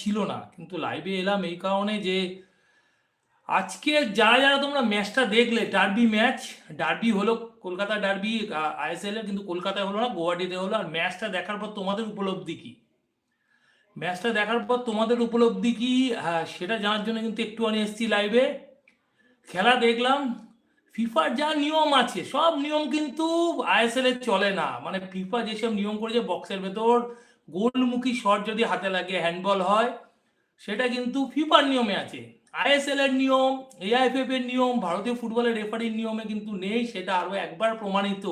ছিল না। কিন্তু লাইভে এলাম এই কারণে যে আজকে যারা যারা তোমরা ম্যাচটা দেখলে ডার্বি ম্যাচ ডার্বি হলো কলকাতা ডার্বি আইএসএল কিন্তু কলকাতায় হলো না, গুয়াহাটিতে হলো, আর ম্যাচটা দেখার পর তোমাদের উপলব্ধি কি? ম্যাচটা দেখার পর তোমাদের উপলব্ধি কি? হ্যাঁ সেটা জানার জন্য কিন্তু একটুখানি এসছি লাইভে খেলা দেখলাম ফিফার যা নিয়ম আছে, সব নিয়ম কিন্তু আইএসএল চলে না। মানে ফিফা যেসব নিয়ম করেছে বক্সের ভেতর গোলমুখী শট যদি হাতে লাগে হ্যান্ডবল হয়, সেটা কিন্তু ফিফার নিয়মে আছে। আইএসএল এর নিয়ম এআইএফএফ এর নিয়ম, ভারতীয় ফুটবলের রেফারির নিয়মে কিন্তু নেই, সেটা আরও একবার প্রমাণিত।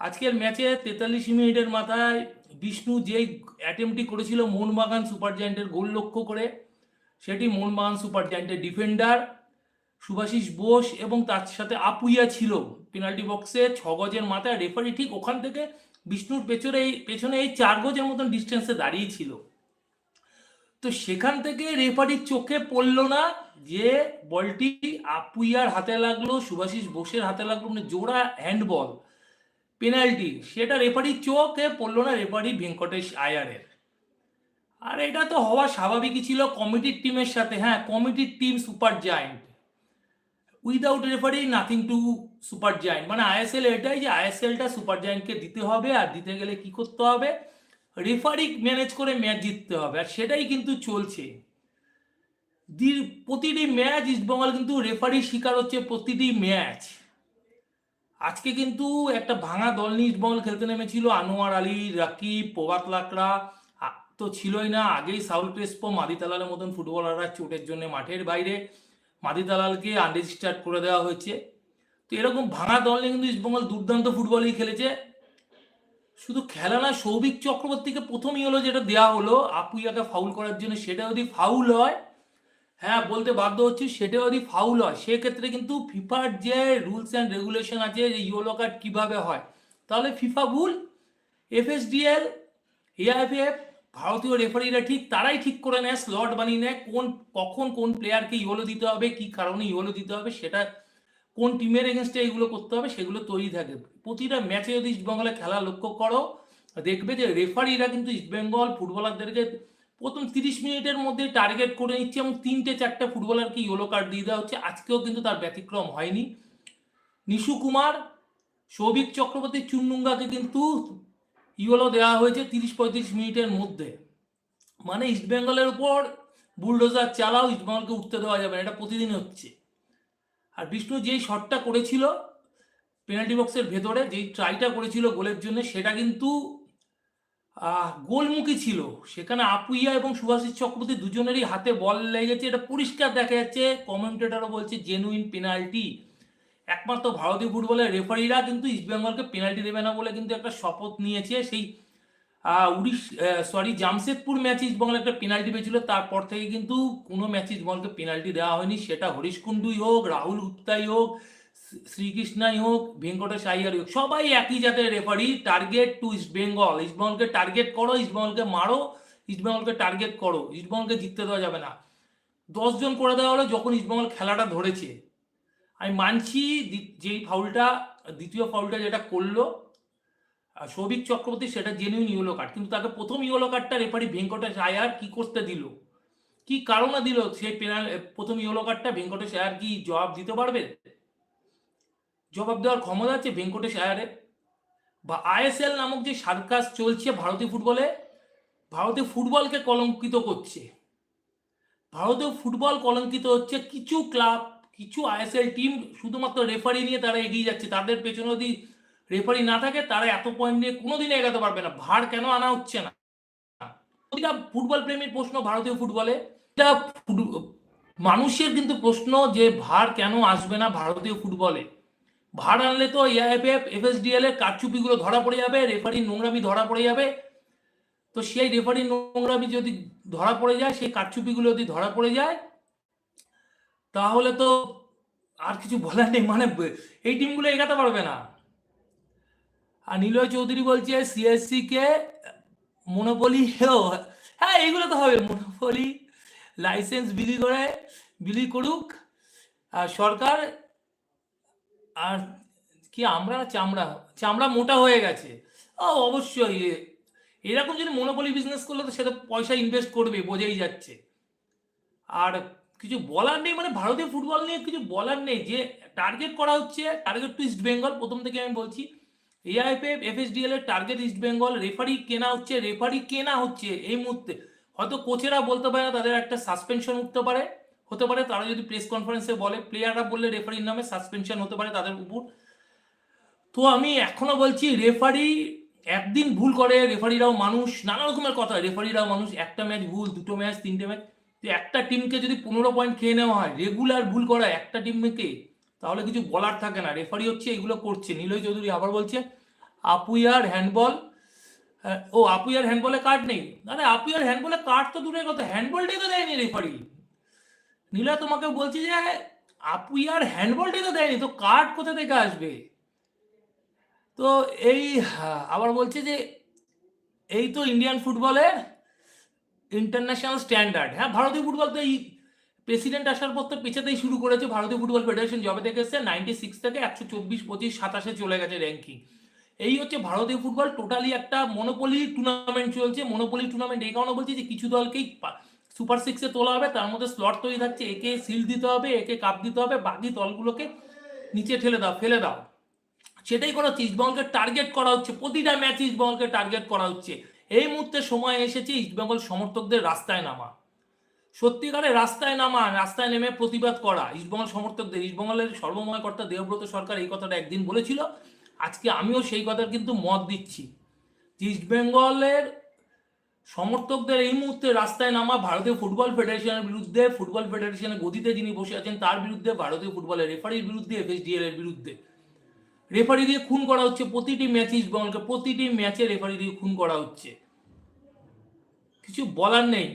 আজকের ম্যাচে তেতাল্লিশ মিনিটের মাথায় বিষ্ণু যেই অ্যাটেম্পটি করেছিল মোহনবাগান সুপার জায়েন্টের গোল লক্ষ্য করে, সেটি মোহনবাগান সুপার জায়েন্টের ডিফেন্ডার সুভাষিস বোস এবং তার সাথে আপুইয়া ছিল। পেনাল্টি বক্সে ছ গজের মাথায় রেফারি ঠিক ওখান থেকে বিষ্ণুর পেছনে এই পেছনে এই চার গজের মতন ডিস্টেন্সে দাঁড়িয়ে ছিল। তো সেখান থেকে রেফারির চোখে পড়ল না যে বলটি আপুইয়ার হাতে লাগল, সুভাষিস বোসের হাতে লাগল মানে জোড়া হ্যান্ডবল পেনাল্টি সেটা রেফারির চোখে পড়ল না রেফারি ভেঙ্কটেশ আয়ারের। আর এটা তো হওয়া স্বাভাবিকই ছিল কমিটির টিমের সাথে হ্যাঁ কমিটির team super giant without referee nothing to super giant মানে আইএসএল এটাই যে আইএসএলটা সুপার জায়েন্টকে দিতে হবে আর দিতে গেলে কি করতে হবে? রেফারি ম্যানেজ করে ম্যাচ জিততে হবে। আর সেটাই কিন্তু চলছে। প্রতিটি ম্যাচ ইস্টবেঙ্গল কিন্তু রেফারি শিকার হচ্ছে প্রতিটি ম্যাচ আজকে কিন্তু একটা ভাঙা দল নিয়ে ইস্টবেঙ্গল খেলতে নেমেছিল। আনোয়ার আলী, রাকিব, প্রভাত লাকড়া। তো ছিলই না। আগেই সাউল ক্রেসপো মাদি তালালের মতন ফুটবলাররা চোটের জন্য মাঠের বাইরে। মাদি তালালকে আনরেজিস্টার্ড করে দেওয়া হয়েছে। তো এরকম ভাঙা দল নিয়ে কিন্তু ইস্টবেঙ্গল দুর্দান্ত ফুটবলই খেলেছে। শুধু খেলা না সৌভিক চক্রবর্তীকে প্রথমই হলো যেটা দেওয়া হলো, আপুইয়াকে ফাউল করার জন্য সেটা যদি ফাউল হয় হ্যাঁ বলতে বাধ্য হচ্ছি সেটা যদি ফাউল হয়, সেক্ষেত্রে কিন্তু ফিফার যে রুলস অ্যান্ড রেগুলেশন আছে, যে ইয়েলো কার্ড কীভাবে হয়, তাহলে ফিফা ভুল। এফএসডিএল, এআইএফএফ, ভারতীয় রেফারিরা ঠিক তারাই ঠিক করে নেয় স্লট বানিয়ে নেয়, কোন, কখন কোন প্লেয়ারকে ইয়েলো দিতে হবে, কি কারণে ইয়েলো দিতে হবে, সেটা কোন টিমের এগেনস্টে এগুলো করতে হবে সেগুলো তৈরি থাকে। প্রতিটা ম্যাচে যদি ইস্টবেঙ্গলে খেলা লক্ষ্য করো, দেখবে যে রেফারিরা কিন্তু ইস্টবেঙ্গল ফুটবলারদেরকে প্রথম তিরিশ মিনিটের মধ্যে টার্গেট করে নিচ্ছে এবং তিনটে চারটে ফুটবলারকে ইয়েলো কার্ড দিয়ে দেওয়া হচ্ছে। আজকেও কিন্তু তার ব্যতিক্রম হয়নি। নিশু কুমার, সৌভিক চক্রবর্তী, চুন্নুঙ্গাকে কিন্তু ইয়েলো দেওয়া হয়েছে তিরিশ পঁয়ত্রিশ মিনিটের মধ্যে। মানে ইস্টবেঙ্গলের উপর বুলডোজার চালাও ইস্টবেঙ্গলকে উঠতে দেওয়া যাবে না, এটা প্রতিদিন হচ্ছে। আর বিষ্ণু যেই শটটা করেছিল পেনাল্টি বক্সের ভেতরে, যেই ট্রাইটা করেছিল গোলের জন্য, সেটা কিন্তু গোলমুখী ছিল। সেখানে আপুইয়া এবং সুভাষিস চক্রবর্তী দুজনেরই হাতে বল লেগেছে। এটা পরিষ্কার দেখা যাচ্ছে কমেন্টেটারও বলছে জেনুইন পেনাল্টি একমাত্র ভারতীয় ফুটবলের রেফারিরা কিন্তু ইস্টবেঙ্গলকে পেনাল্টি দেবে না বলে কিন্তু একটা শপথ নিয়েছে। সেই উড়িষ সরি জামশেদপুর ম্যাচে ইস্টবেঙ্গল একটা পেনাল্টি পেয়েছিল, তারপর থেকে কিন্তু কোনো ম্যাচে ইস্টবেঙ্গলকে পেনাল্টি দেওয়া হয়নি। সেটা হরিশ কুন্ডুই হোক, রাহুল গুপ্তাই হোক শ্রীকৃষ্ণাই হোক ভেঙ্কটেশ আইয়ারই হোক, সবাই একই জাতের referee target to east Bengal east বেঙ্গলকে target করো ইস্ট বেঙ্গলকে মারো ইস্ট বেঙ্গলকে টার্গেট করো ইস্ট বেঙ্গলকে জিততে দেওয়া যাবে না। দশজন করে দেওয়া হলো, যখন ইস্ট বেঙ্গল খেলাটা ধরেছে। আমি মানছি যেই ফাউলটা দ্বিতীয় ফাউলটা যেটা করল সৌভিক চক্রবর্তী সেটা জেনুইন ইয়েলো কার্ড কিন্তু তাকে প্রথম ইয়েলো কার্ডটা রেফারি ভেঙ্কটেশ আয়ার কি করতে দিল? কি কারণে দিল সেই পেনাল প্রথম ইয়েলো কার্ডটা ভেঙ্কটেশ আয়ার কি জবাব দিতে পারবে? জবাব দেওয়ার ক্ষমতা আছে ভেঙ্কটেশ আয়ারের? বা আইএসএল নামক যে সার্কাস চলছে ভারতীয় ফুটবলে, ভারতীয় ফুটবলকে কলঙ্কিত করছে। ভারতীয় ফুটবল কলঙ্কিত হচ্ছে কিছু ক্লাব কিছু আইএসএল টিম শুধুমাত্র রেফারি নিয়ে তারা এগিয়ে যাচ্ছে, তাদের পেছনে যদি রেফারি না থাকে, তারা এত পয়েন্ট নিয়ে কোনোদিন এগাতে পারবে না। ভার কেন আনা হচ্ছে না? এটা ফুটবল প্রেমীর প্রশ্ন ভারতীয় ফুটবলে। এটা মানুষের কিন্তু প্রশ্ন যে ভার কেন আসবে না ভারতীয় ফুটবলে। ভার আনলে তো এআইএফএফ এফএসডিএল এর কারচুপিগুলো ধরা পড়ে যাবে রেফারি নোংরামি ধরা পড়ে যাবে। তো সেই রেফারি নোংরামি যদি ধরা পড়ে যায়, সেই কারচুপিগুলো যদি ধরা পড়ে যায়, তাহলে তো আর কিছু বলার নেই। মানে এই টিমগুলো এগাতে পারবে না। আর নিলয় চৌধুরী বলছে সিএসসি কে মনোপলি হ্যাঁ এইগুলো তো হবে মনোপলি লাইসেন্স বিলি করে, বিলি করুক, আর সরকার, আর কি আমরা চামড়া? চামড়া মোটা হয়ে গেছে। ও, অবশ্যই, এরকম যদি মনোপলি বিজনেস করলে তো সেটা পয়সা ইনভেস্ট করবে, বোঝাই যাচ্ছে। আর কিছু বলার নেই মানে ভারতীয় ফুটবল নিয়ে কিছু বলার নেই। যে টার্গেট করা হচ্ছে টার্গেট টু ইস্ট বেঙ্গল প্রথম থেকে আমি বলছি। এআইপিএফ এফএসডিএল এর টার্গেট ইস্ট বেঙ্গল রেফারি কেনা হচ্ছে রেফারি কেনা হচ্ছে এই মুহূর্তে। হয়তো কোচেরা বলতে পারে না, তাদের একটা সাসপেনশন উঠতে পারে। হতে পারে তারা যদি প্রেস কনফারেন্সে বলে প্লেয়াররা বললে রেফারির নামে সাসপেনশন হতে পারে তাদের উপর। তো আমি এখনও বলছি রেফারি একদিন ভুল করে রেফারিরাও মানুষ, নানা রকমের কথা রেফারিরাও মানুষ, একটা ম্যাচ ভুল, দুটো ম্যাচ তিনটে ম্যাচ তো একটা টিমকে যদি পনেরো পয়েন্ট খেয়ে নেওয়া হয় রেগুলার ভুল করা একটা টিমকে তাহলে কিছু বলার থাকে না। রেফারি হচ্ছে এগুলো করছে। নীলয় চৌধুরী আবার বলছে আপুইয়ার হ্যান্ডবল হ্যাঁ, ও আপুইয়ার হ্যান্ডবলে কার্ড নেই? আরে আপুইয়ার হ্যান্ডবলে কার্ড তো দূরের কথা। হ্যান্ডবলটাই তো দেয়নি রেফারি নীলা তোমাকে বলছি যে আপুইয়ার হ্যান্ডবলটাই তো দেয়নি তো কার্ড কোথা থেকে আসবে? তো এই হ্যাঁ, আবার বলছে যে এই তো ইন্ডিয়ান ফুটবলের ইন্টারন্যাশনাল স্ট্যান্ডার্ড হ্যাঁ ভারতীয় ফুটবল তো এই প্রেসিডেন্ট আসার পর তো পেছাতেই শুরু করেছে ভারতীয় ফুটবল ফেডারেশন। জবে থেকে এসছে নাইনটি সিক্স থেকে একশো চব্বিশ, পঁচিশ, সাতাশে চলে গেছে র্যাঙ্কিং এই হচ্ছে ভারতীয় ফুটবল। টোটালি একটা মনোপলি টুর্নামেন্ট চলছে। মনোপলি টুর্নামেন্ট এই কারণে বলছি যে কিছু দলকেই সুপার সিক্সে তোলা হবে। তার মধ্যে স্লট তৈরি থাকছে। একে সিল দিতে হবে, একে কাপ দিতে হবে। বাকি দলগুলোকে নিচে ঠেলে দাও, ফেলে দাও। সেটাই করা হচ্ছে। ইস্টবেঙ্গলকে টার্গেট করা হচ্ছে। প্রতিটা ম্যাচ ইস্টবেঙ্গলকে টার্গেট করা হচ্ছে। এই মুহূর্তে সময় এসেছে ইস্টবেঙ্গল সমর্থকদের রাস্তায় নামা। সত্যিকারে রাস্তায় নামা, রাস্তায় নেমে প্রতিবাদ করা। ইস্টবেঙ্গল সমর্থকদের ইস্টবেঙ্গলের সর্বময় কর্তা দেবব্রত সরকার এই কথাটা একদিন বলেছিল। আজকে আমিও সেই কথার কিন্তু মত দিচ্ছি। ইস্টবেঙ্গলের সমর্থকদের এই মুহূর্তে রাস্তায় নামা ভারতীয় ফুটবল ফেডারেশনের বিরুদ্ধে, ফুটবল ফেডারেশনের গদিতে যিনি বসে আছেন তার বিরুদ্ধে, ভারতীয় ফুটবলের রেফারির বিরুদ্ধে, এফএসডিএল এর বিরুদ্ধে। রেফারি দিয়ে খুন করা হচ্ছে, প্রতিটি ম্যাচে ইস্টবেঙ্গলকে প্রতিটি ম্যাচে রেফারি দিয়ে খুন করা হচ্ছে। কিছু বলার নেই।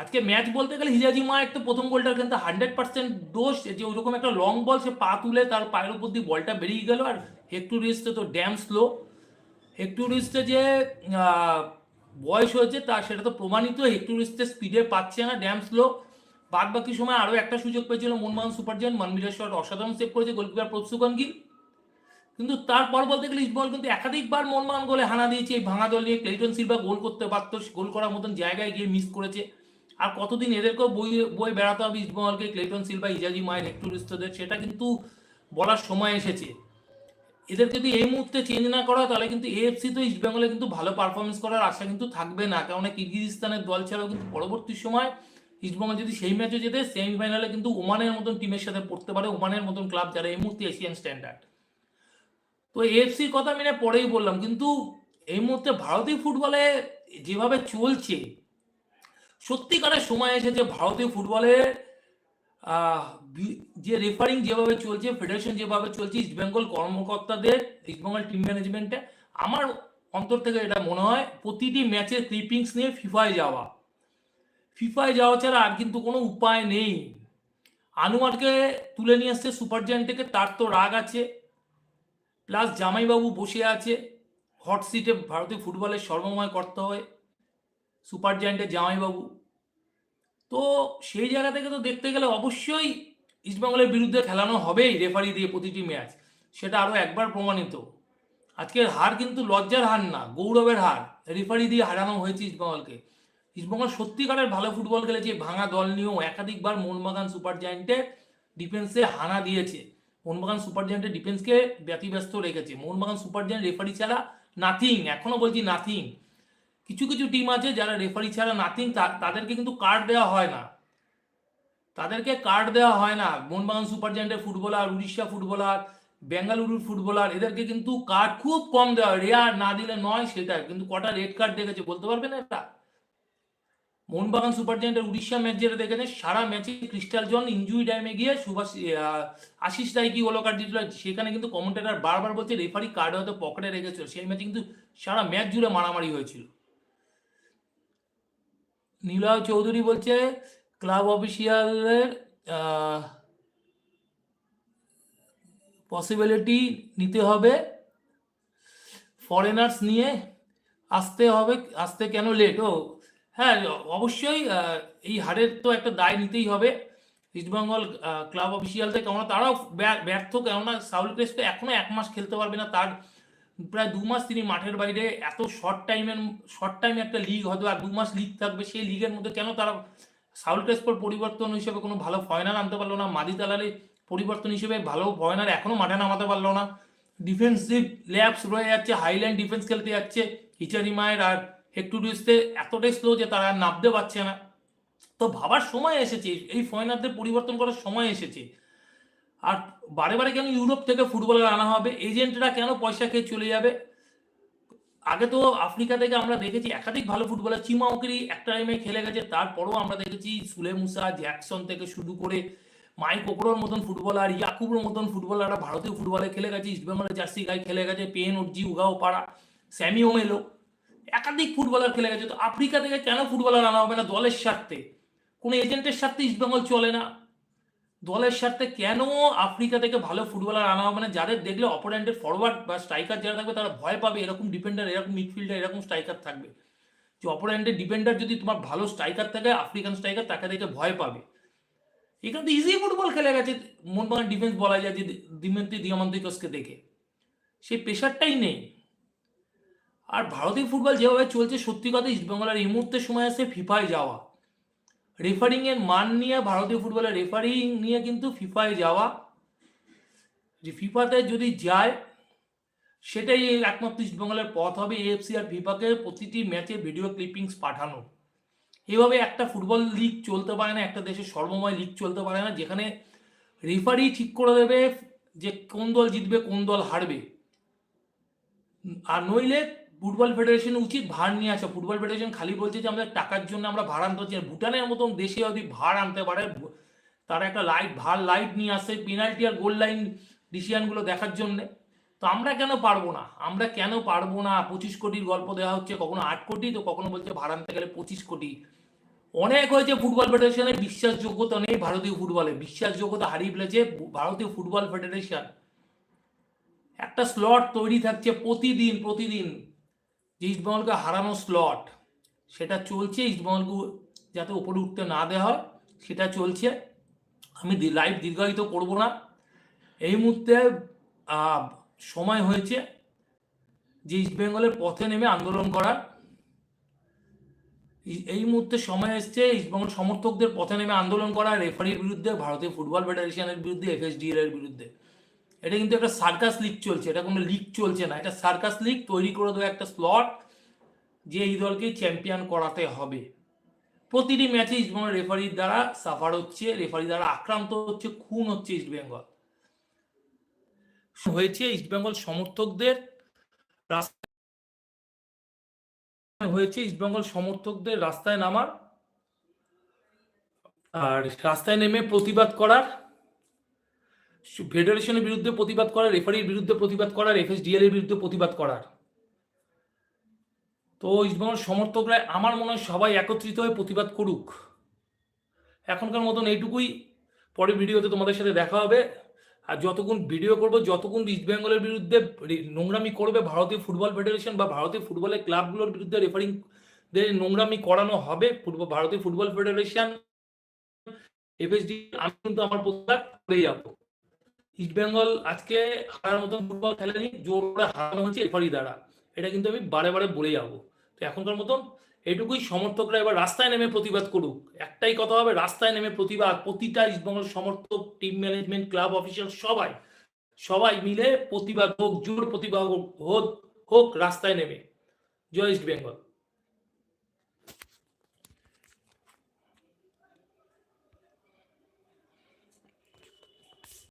আজকে ম্যাচ বলতে গেলে হিজাজি মা একটা প্রথম গোলটার কিন্তু হান্ড্রেড পার্সেন্ট দোষ, যে ওরকম একটা লং বল সে পা তুলে তার পায়ের উপর দিয়ে বলটা বেরিয়ে গেল। আর হেক্টু রিস্টে তো ড্যাম স্লো হেক্টু রিস্টে যে বয়স হয়েছে তা সেটা তো প্রমাণিত। হেক্টু রিস্টে স্পিডে পাচ্ছে না ড্যাম স্লো বাদ বাকি সময় আরও একটা সুযোগ পেয়েছিল মনমোহন সুপার জায়ান্ট মনমিরের শট অসাধারণ সেভ করেছে গোলকিপার প্রৎসুকন গিল কিন্তু তারপর বলতে গেলে ইস্টবল কিন্তু একাধিকবার মনমান গোলে হানা দিয়েছে। এই ভাঙা দল নিয়ে ক্লেটন সিলভা গোল করতে পারতো গোল করার মতন জায়গায় গিয়ে মিস করেছে। আর কতদিন এদেরকেও বই বই বেড়াতে হবে? ইস্টবঙ্গলকে ক্লেটন সিলভা, ইজাজি মায়ের একটু রিস্তদের সেটা কিন্তু বলার সময় এসেছে। এদের যদি এই মুহূর্তে চেঞ্জ না করা তাহলে কিন্তু এএফসি তো ইস্টবেঙ্গলে কিন্তু ভালো পারফরমেন্স করার আশা কিন্তু থাকবে না। কারণ কিরগিজস্তানের দল ছাড়াও কিন্তু পরবর্তী সময় ইস্টবেঙ্গল যদি সেই ম্যাচে যেতে সেমিফাইনালে কিন্তু ওমানের মতন টিমের সাথে পড়তে পারে, ওমানের মতন ক্লাব যারা এই মুহূর্তে এশিয়ান স্ট্যান্ডার্ড তো এএফসির কথা আমি পরেই বললাম, কিন্তু এই মুহূর্তে ভারতীয় ফুটবলে যেভাবে চলছে সত্যিকারের সময় এসেছে ভারতীয় বি- যে রেফারিং যেভাবে চলছে ফেডারেশন যেভাবে চলছে ইস্টবেঙ্গল কর্মকর্তাদের ইস্টবেঙ্গল টিম ম্যানেজমেন্টে আমার অন্তর থেকে এটা মনে হয়, প্রতিটি ম্যাচের ক্লিপিংস নিয়ে ফিফায় যাওয়া। ফিফায় যাওয়া ছাড়া আর কিন্তু কোনো উপায় নেই। আনোয়ারকে তুলে নিয়ে আসছে সুপার থেকে, তার তো রাগ আছে। প্লাস জামাইবাবু বসে আছে হট সিটে ভারতীয় ফুটবলের সর্বময় করতে হয়। সুপার জায়ান্টের জামাইবাবু। তো সেই জায়গা থেকে তো দেখতে গেলে অবশ্যই ইস্টবেঙ্গলের বিরুদ্ধে খেলানো হবেই রেফারি দিয়ে প্রতিটি ম্যাচ সেটা আরও একবার প্রমাণিত। আজকের হার কিন্তু লজ্জার হার না, গৌরবের হার। রেফারি দিয়ে হারানো হয়েছে ইস্টবেঙ্গলকে ইস্টবেঙ্গল সত্যিকারের ভালো ফুটবল খেলেছে, ভাঙা দল নিয়েও একাধিকবার মোহনবাগান সুপার জায়ান্টের ডিফেন্সে হানা দিয়েছে। মোহনবাগান সুপার জায়ান্টের ডিফেন্সকে ব্যতিব্যস্ত রেখেছে। মোহনবাগান সুপার জায়ান্ট রেফারি ছাড়া নাথিং এখনও বলছি নাথিং কিছু কিছু টিম আছে যারা রেফারি ছাড়া নাথিং তাদেরকে কিন্তু কার্ড দেওয়া হয় না। তাদেরকে কার্ড দেওয়া হয় না। মোহনবাগান সুপার জায়ান্টের ফুটবলার, উড়িষ্যা ফুটবলার বেঙ্গালুরুর ফুটবলার, এদেরকে কিন্তু কার্ড খুব কম দেওয়া হয়। রেয়ার না দিলে নয় সেটা কিন্তু কটা রেড কার্ড দেখেছে, বলতে পারবেন এটা? মোহনবাগান সুপার জায়ান্টের উড়িষ্যা ম্যাচ যেটা দেখেছে, সারা ম্যাচে ক্রিস্টাল জন ইঞ্জুরি টাইমে গিয়ে সুভাষ আশিস রায় কি হলো কার্ড দিয়েছিল, সেখানে কিন্তু কমেন্টেটার বারবার বলছে রেফারি কার্ড হয়তো পকেটে রেখেছিল। সেই ম্যাচে কিন্তু সারা ম্যাচ জুড়ে মারামারি হয়েছিল। নীলয় চৌধুরী বলছে, ক্লাব অফিসিয়ালের পসিবিলিটি নিতে হবে। ফরেনার্স নিয়ে আসতে হবে, আসতে কেন লেট ও হ্যাঁ অবশ্যই এই হারের তো একটা দায় নিতেই হবে। ইস্টবেঙ্গল ক্লাব অফিসিয়াল থেকে কেননা তারাও ব্যর্থ, কেননা সাউল ক্রেস্ট এখনও এক মাস খেলতে পারবে না, তার প্রায় দু মাস তিনি মাঠের বাইরে, এত শর্ট টাইমের শর্ট টাইমে একটা লিগ হয়তো আর দু মাস লিগ থাকবে, সেই লিগের মধ্যে কেন তারা সাউল ক্রেসপোর পরিবর্তন হিসেবে কোনো ভালো ফয়নাল আনতে পারল না? মাদি তালালে পরিবর্তন হিসেবে ভালো ফয়নাল এখনও মাঠে নামাতে পারল না। ডিফেন্সিভ ল্যাবস রয়ে যাচ্ছে হাইল্যান্ড ডিফেন্স খেলতে যাচ্ছে হিচারি মায়ের, আর হেক্টুডিসতে এতটাই স্লো যে তারা নামতে পারছে না। তো ভাবার সময় এসেছে, এই ফরেনারদের পরিবর্তন করার সময় এসেছে। আর বারে বারে কেন ইউরোপ থেকে ফুটবলার আনা হবে? এজেন্টরা কেন পয়সা খেয়ে চলে যাবে? আগে তো আফ্রিকা থেকে আমরা দেখেছি একাধিক ভালো ফুটবলার, চিমাউকিরি একটা টাইমে খেলে গেছে, তারপরেও আমরা দেখেছি সুলে মুসা, জ্যাকসন থেকে শুরু করে মাইক ওকরোর মতন ফুটবলার, ইয়াকুবের মতন ফুটবলাররা ভারতীয় ফুটবলে খেলে গেছে ইস্টবেঙ্গলের জার্সি গায়ে খেলে গেছে, পেন, উর্জি, উগাও, পাড়া, স্যামি ওমেলো, একাধিক ফুটবলার খেলে গেছে। তো আফ্রিকা থেকে কেন ফুটবলার আনা হবে না দলের স্বার্থে? কোনো এজেন্টের স্বার্থে ইস্টবেঙ্গল চলে না। দলের স্বার্থে কেন আফ্রিকা থেকে ভালো ফুটবলার আনা হবে না? যাদের দেখলে অপোনেন্টের ফরওয়ার্ড বা স্ট্রাইকার যারা থাকবে, তারা ভয় পাবে এরকম ডিফেন্ডার এরকম মিডফিল্ডার এরকম স্ট্রাইকার থাকবে। যে অপোনেন্টের ডিফেন্ডার যদি তোমার ভালো স্ট্রাইকার থাকে আফ্রিকান স্ট্রাইকার তাকে দেখে ভয় পাবে। এখানে তো ইজি ফুটবল খেলে গেছে। মন মোহনবাগান ডিফেন্স বলা যায় যে দিমেন্তি দিয়ামন্তিকসকে দেখে। সেই প্রেশারটাই নেই। আর ভারতীয় ফুটবল যেভাবে চলছে, সত্যি কথা ইস্টবেঙ্গলের এই মুহূর্তে সময় আছে ফিফায় যাওয়া। রেফারিং এর মান নিয়ে, ভারতীয় ফুটবলের রেফারিং নিয়ে কিন্তু ফিফায় যাওয়া, যে ফিফাতে যদি যায়, সেটাই একমাত্র ইস্টবেঙ্গলের পথ হবে এএফসি আর ফিফাকে প্রতিটি ম্যাচে ভিডিও ক্লিপিংস পাঠানো। এভাবে একটা ফুটবল লিগ চলতে পারে না, একটা দেশের সর্বময় লিগ চলতে পারে না, যেখানে রেফারি ঠিক করে দেবে যে কোন দল জিতবে, কোন দল হারবে। আর নইলে ফুটবল ফেডারেশন উচিত ভার নিয়ে আসা। ফুটবল ফেডারেশন খালি বলছে যে আমাদের টাকার জন্য আমরা ভাড় আনতে হচ্ছে ভুটানের মতন দেশে যদি ভাড় আনতে পারে, তারা একটা লাইট ভার লাইট নিয়ে আসে পেনাল্টি আর গোল লাইন ডিসিশনগুলো দেখার জন্যে। তো আমরা কেন পারব না? আমরা কেন পারব না? পঁচিশ কোটির গল্প দেওয়া হচ্ছে, কখনো আট কোটি, তো কখনো বলছে ভাড় আনতে গেলে পঁচিশ কোটি। অনেক হয়েছে ফুটবল ফেডারেশনের বিশ্বাসযোগ্যতা নেই ভারতীয় ফুটবলে। বিশ্বাসযোগ্যতা হারিয়ে ফেলেছে ভারতীয় ফুটবল ফেডারেশন। একটা স্লট তৈরি থাকছে প্রতিদিন প্রতিদিন। যে ইস্টবেঙ্গলকে হারানো স্লট সেটা চলছে ইস্টবেঙ্গলকে যাতে উপরে উঠতে না দেওয়া হয়, সেটা চলছে। আমি লাইভ দীর্ঘায়িত করব না। এই মুহূর্তে সময় হয়েছে যে ইস্টবেঙ্গলের পথে নেমে আন্দোলন করার। এই মুহূর্তে সময় এসছে ইস্টবেঙ্গল সমর্থকদের পথে নেমে আন্দোলন করা রেফারির বিরুদ্ধে, ভারতীয় ফুটবল ফেডারেশনের বিরুদ্ধে এফএসডিএল এর বিরুদ্ধে। এটা কিন্তু একটা সার্কাস লিগ চলছে, এটা কোনো লিগ চলছে না, এটা সার্কাস লিগ তৈরি করে দেওয়া একটা স্লট যে এই দলকে চ্যাম্পিয়ন করাতে হবে। প্রতিটি ম্যাচে ইস্টবেঙ্গল রেফারির দ্বারা সাফার হচ্ছে রেফারি দ্বারা আক্রান্ত হচ্ছে, খুন হচ্ছে ইস্টবেঙ্গল হয়েছে ইস্টবেঙ্গল সমর্থকদের হয়েছে ইস্টবেঙ্গল সমর্থকদের রাস্তায় নামার, আর রাস্তায় নেমে প্রতিবাদ করার ফেডারেশনের বিরুদ্ধে প্রতিবাদ করার রেফারির বিরুদ্ধে প্রতিবাদ করার এফএসডিএল এর বিরুদ্ধে প্রতিবাদ করার। তো ইস্টবেঙ্গল সমর্থকরা আমার মনে হয় সবাই একত্রিত হয়ে প্রতিবাদ করুক। এখনকার মতন এইটুকুই। পরে ভিডিওতে তোমাদের সাথে দেখা হবে। আর যতক্ষণ ভিডিও করব, যতক্ষণ ইস্টবেঙ্গলের বিরুদ্ধে নোংরামি করবে ভারতীয় ফুটবল ফেডারেশন বা ভারতীয় ফুটবলের ক্লাবগুলোর বিরুদ্ধে রেফারিং নোংরামি করানো হবে ফুটবল ভারতীয় ফুটবল ফেডারেশন এফএসডি আমি কিন্তু আমার প্রতিবাদ করে যাব। ইস্টবেঙ্গল আজকে হারার মতন ফুটবল খেলেনি, জোর করে হারানো হচ্ছে রেফারি দ্বারা এটা কিন্তু আমি বারে বারে বলে যাব। তো এখনকার মতন এটুকুই সমর্থকরা এবার রাস্তায় নেমে প্রতিবাদ করুক। একটাই কথা হবে, রাস্তায় নেমে প্রতিবাদ। প্রতিটা ইস্টবেঙ্গল সমর্থক টিম ম্যানেজমেন্ট ক্লাব অফিসিয়াল সবাই সবাই মিলে প্রতিবাদ হোক, জোর প্রতিবাদ হোক হোক রাস্তায় নেমে। জয় ইস্ট বেঙ্গল